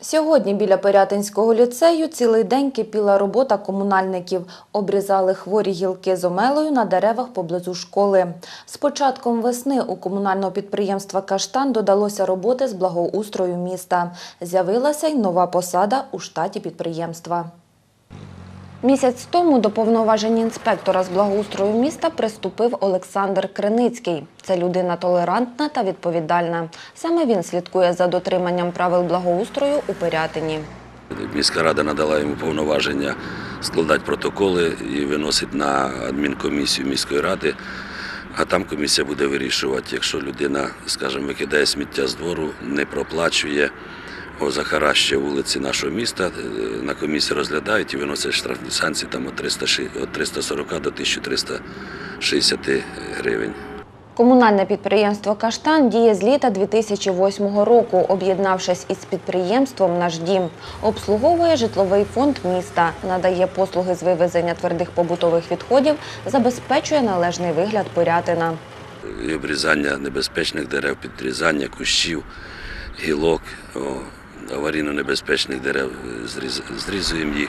Сьогодні біля Пирятинського ліцею цілий день кипіла робота комунальників. Обрізали хворі гілки з омелою на деревах поблизу школи. З початком весни у комунального підприємства «Каштан» додалося роботи з благоустрою міста. З'явилася й нова посада у штаті підприємства. Місяць тому до повноважень інспектора з благоустрою міста приступив Олександр Криницький. Це людина толерантна та відповідальна. Саме він слідкує за дотриманням правил благоустрою у Пирятині. Міська рада надала йому повноваження складати протоколи і виносити на адмінкомісію міської ради. А там комісія буде вирішувати, якщо людина, скажімо, викидає сміття з двору, не проплачує, о, захаращує вулиці нашого міста, е, на комісії розглядають і виносять штрафні санкції там від 300 від 340 до 1360 гривень. Комунальне підприємство «Каштан» діє з літа 2008 року, об'єднавшись із підприємством «Наш дім». Обслуговує житловий фонд міста, надає послуги з вивезення твердих побутових відходів, забезпечує належний вигляд Пирятина. і обрізання небезпечних дерев, підрізання кущів, гілок, о, аварійно-небезпечних дерев, е, зрізуємо їх,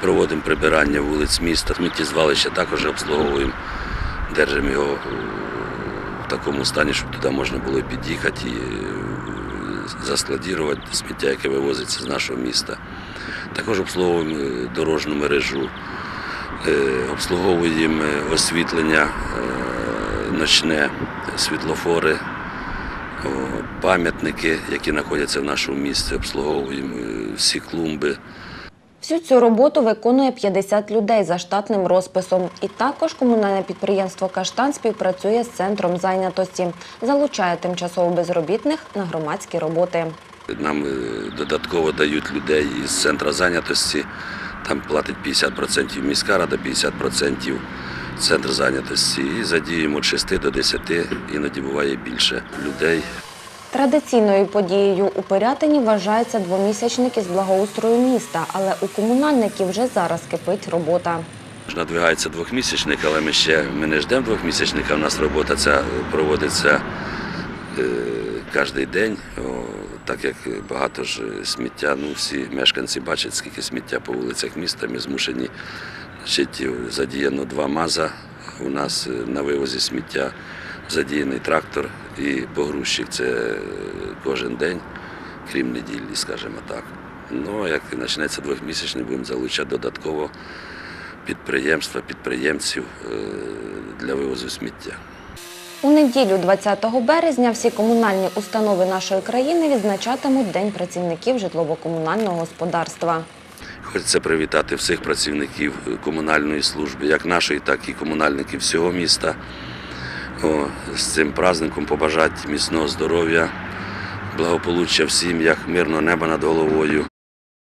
проводимо прибирання вулиць міста. Сміттєзвалище також обслуговуємо, держимо його е, в такому стані, щоб туди можна було під'їхати і е, заскладірувати сміття, яке вивозиться з нашого міста. Також обслуговуємо дорожню мережу, обслуговуємо освітлення ночне, світлофори, пам'ятники, які знаходяться в нашому місті, обслуговуємо е, всі клумби. Всю цю роботу виконує 50 людей за штатним розписом. І також комунальне підприємство «Каштан» співпрацює з центром зайнятості, залучає тимчасово безробітних на громадські роботи. Нам е, додатково дають людей із центру зайнятості. Там платить 50% міська рада, 50% центр зайнятості. І задіємо від 6 до 10, іноді буває більше людей. Традиційною подією у Пирятині вважається двомісячник із благоустрою міста, але у комунальників вже зараз кипить робота. Надвигається двохмісячник, але ми ще ми не ждемо двохмісячника. У нас робота ця проводиться е, кожен день, о, так як багато ж сміття. Ну, всі мешканці бачать, скільки сміття по вулицях міста. Ми змушені значить, задіяно два маза. У нас е, на вивозі сміття задіяний трактор і погрузчик. Це е, кожен день, крім неділі, скажімо так. Ну, як почнеться двохмісячний, будемо залучати додатково підприємства, підприємців е, для вивозу сміття. У неділю, 20 березня, всі комунальні установи нашої країни відзначатимуть День працівників житлово-комунального господарства. Хочеться привітати всіх працівників комунальної служби, як нашої, так і комунальників всього міста. О, з цим праздником побажати міцного здоров'я, благополуччя в сім'ях, мирного неба над головою.